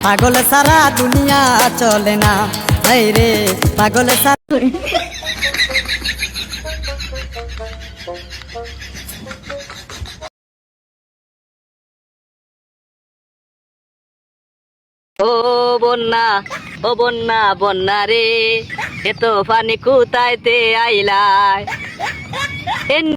পাগল সারা দুনিয়া চলে না। এই রে, পাগল সারা ও বন্যা ও বন্যা বন্যা রে এত পানি কুতাইতে আইলাই। এন-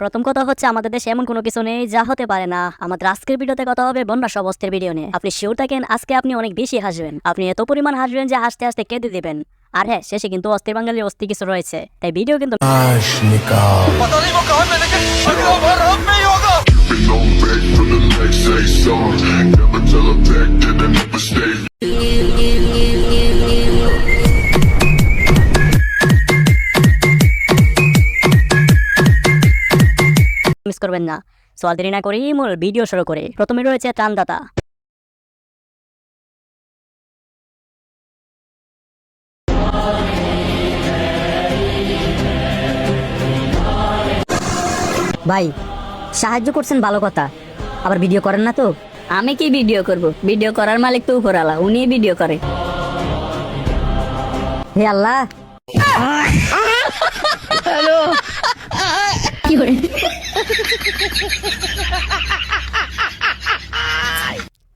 প্রথম কথা হচ্ছে আমাদের দেশে এমন কোনো কিছু নেই যা হতে পারে না। আমাদের আজকের ভিডিওতে কথা হবে বন্যা সবস্তের ভিডিও নিয়ে। আপনি শিওর থাকেন আজকে আপনি অনেক বেশি হাসবেন। আপনি এত পরিমাণ হাসবেন যে হাসতে হাসতে কেঁদে দেবেন। আর হ্যাঁ শেষে কিন্তু অস্থির বাঙালির অস্থি কিছু রয়েছে। তাই ভিডিও কিন্তু করবেন না। সো আর দেরি না করেই মূল ভিডিও শুরু করে। প্রথমে রয়েছে ত্রাণদাতা ভাই সাহায্য করছেন ভালো কথা। আবার ভিডিও করেন না তো? আমি কি ভিডিও করব? ভিডিও করার মালিক তো উপরালা উনি ভিডিও করে। হে আল্লাহ!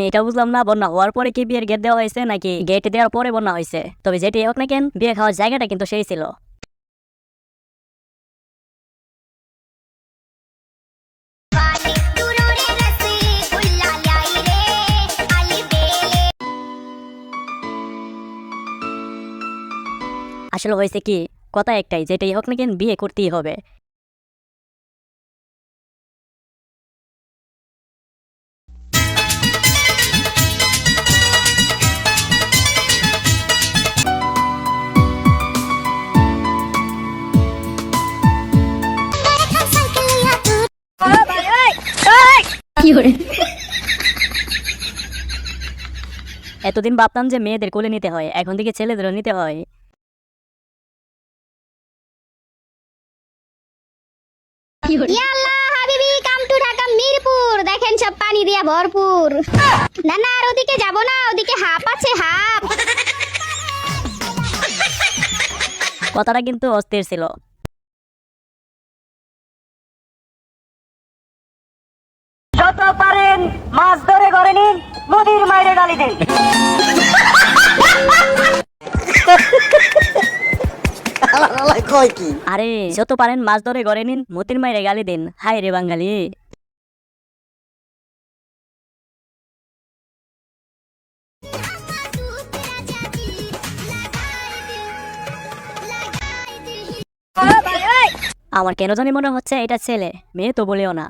আমি এটা বুঝলাম না, বন্যা হওয়ার পরে কি বিয়ের গেট দেওয়া হয়েছে নাকি গেট দেওয়ার পরে বন্যা হয়েছে? তবে যেটি হোক না কেন, বিয়ে খাওয়ার জায়গাটা কিন্তু সেই ছিল। আসলে হয়েছে কি? কথা একটাই, যেটাই হোক না কেন, বিয়ে করতেই হবে। এতদিন ভাবতাম যে মেয়েদের কোলে নিতে হয় এখন থেকে ছেলেদেরও নিতে হয়। ইয়াল্লাহ হাবিবি কাম টু ঢাকা মিরপুর। দেখেন সব পানি দিয়া ভরপুর। না না আর ওদিকে যাব না ওদিকে হাপ আছে হাপ। কথাটা কিন্তু অস্থির ছিল। যত পারেন মাছ ধরে ঘরে নিন। নদীর মাইরে ডালি দিন আরে যত পারেন মাছ ধরে ঘরে নিন মতির মাইরে গালি দিন। হাই রে বাঙালি। আমার কেন জানি মনে হচ্ছে এটা ছেলে। মেয়ে তো বলেও না।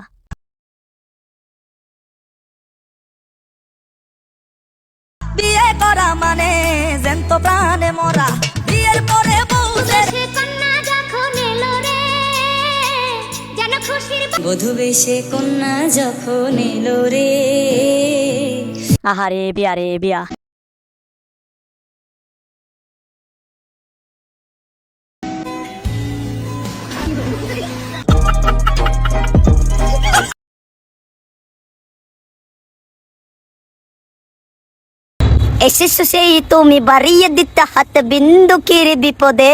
মানে জ্যান্ত প্রাণে মরা। বিয়ের পরে বউদের সে কন্যা যখন এলো রে বধু বেশে কন্যা যখন এলো রে। আহারে বিয়া রে বিয়া। এসেছ সেই তুমি বাড়িয়ে দিতে হাত বিন্দু কিরে বিপদে?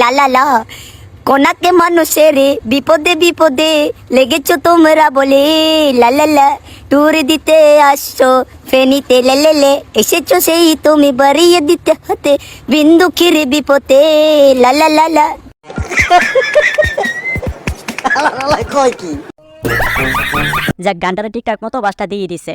লা লা লা। কোনাকে মানুষের বিপদে বিপদে লেগেছো তোমরা বলে? লালালা টুর দিতে আসছো ফেনিতে লেলেলে এসেছ সেই তুমি বাড়িয়ে দিতে হাতে বিন্দু খিরে বিপদে? লালা লালা কয় কি? যাক গানটারে ঠিকঠাক মতো বাসটা দিয়ে দিছে।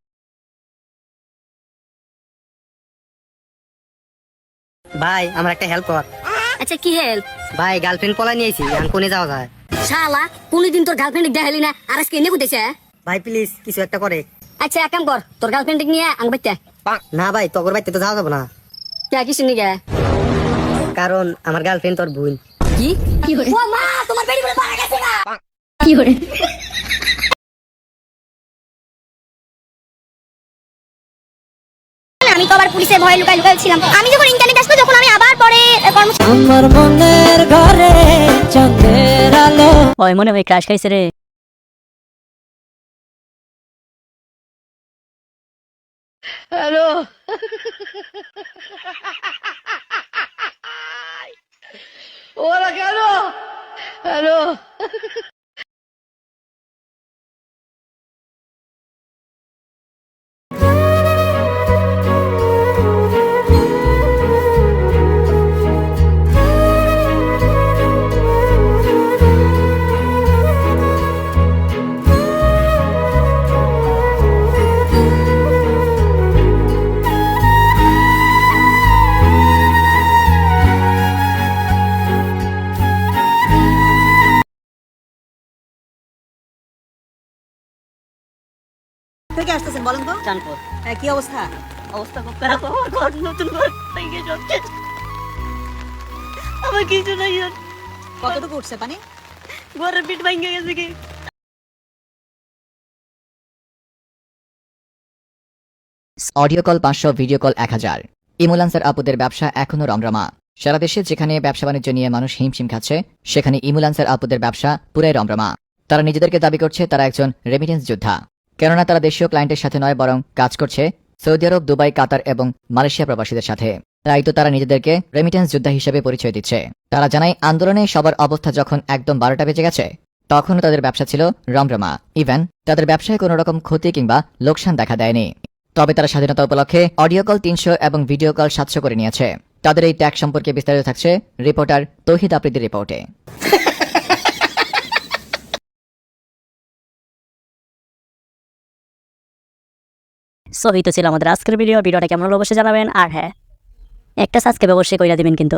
ভাই আমার একটা হেল্প কর। আচ্ছা কি হেল্প ভাই গার্লফ্রেন্ড পলা নিয়েছি এখন কোনে যাওয়া যায়? শালা কোনদিন তোর গার্লফ্রেন্ড দেখালি না আর আজকে এনে কুতেছে ভাই প্লিজ কিছু একটা করে। আচ্ছা এক কাম কর তোর গার্লফ্রেন্ড নিয়ে আং বাইতে। না ভাই তগর বাইতে তো যাওয়া যাব না। কে কিছু গে? কারণ আমার গার্লফ্রেন্ড তোর বোন। কি? কি করে ও মা তোমার বেড়ি বলে পারা গেছে না কি করে আমি তো আবার পুলিশের ভয়ে লুকাই লুকাই ছিলাম। আমি যখন ইন্টারনেট আসতো যখন আমি আবার পরে আমার মনের ঘরে চন্দ্রের আলো। ওই মনে হয় ক্রাশ খাইছে রে। থেকে আসতেছেন বলেন তো? চানপুর হ্যাঁ, কি অবস্থা? অবস্থা খুব খারাপ। আমার ঘর নতুন ঘর ভেঙে যাচ্ছে। আমার কিছু নাই আর। কতটুকু উঠছে পানি? ঘরের পিঠ ভেঙে গেছে কি? অডিও কল পাঁচশো ভিডিও কল এক হাজার। ইমুলান্সের আপুদের ব্যবসা এখনও রমরমা। সারা দেশে যেখানে ব্যবসা বাণিজ্য নিয়ে মানুষ হিমশিম খাচ্ছে সেখানে ইমুলান্সের আপুদের ব্যবসা পুরাই রমরমা। তারা নিজেদেরকে দাবি করছে তারা একজন রেমিটেন্স যোদ্ধা। কেননা তারা দেশীয় ক্লায়েন্টের সাথে নয়, বরং কাজ করছে সৌদি আরব, দুবাই, কাতার এবং মালয়েশিয়া প্রবাসীদের সাথে। তাই তো তারা নিজেদেরকে রেমিটেন্স যোদ্ধা হিসেবে পরিচয় দিচ্ছে। তারা জানায়, আন্দোলনে সবার অবস্থা যখন একদম বারোটা বেজে গেছে, তখনও তাদের ব্যবসা ছিল রমরমা। ইভেন তাদের ব্যবসায় কোনো রকম ক্ষতি কিংবা লোকসান দেখা দেয়নি। তবে তারা স্বাধীনতা উপলক্ষে অডিও কল তিনশো এবং ভিডিও কল সাতশো করে নিয়েছে। তাদের এই ট্যাগ সম্পর্কে বিস্তারিত থাকছে রিপোর্টার তহিদ আপ্রিদির রিপোর্টে সো, এই তো ছিল আমাদের আজকের ভিডিও ভিডিওটা কেমন অবশ্যই জানাবেন। আর হ্যাঁ একটা সাবস্ক্রাইব অবশ্যই করে দেবেন কিন্তু।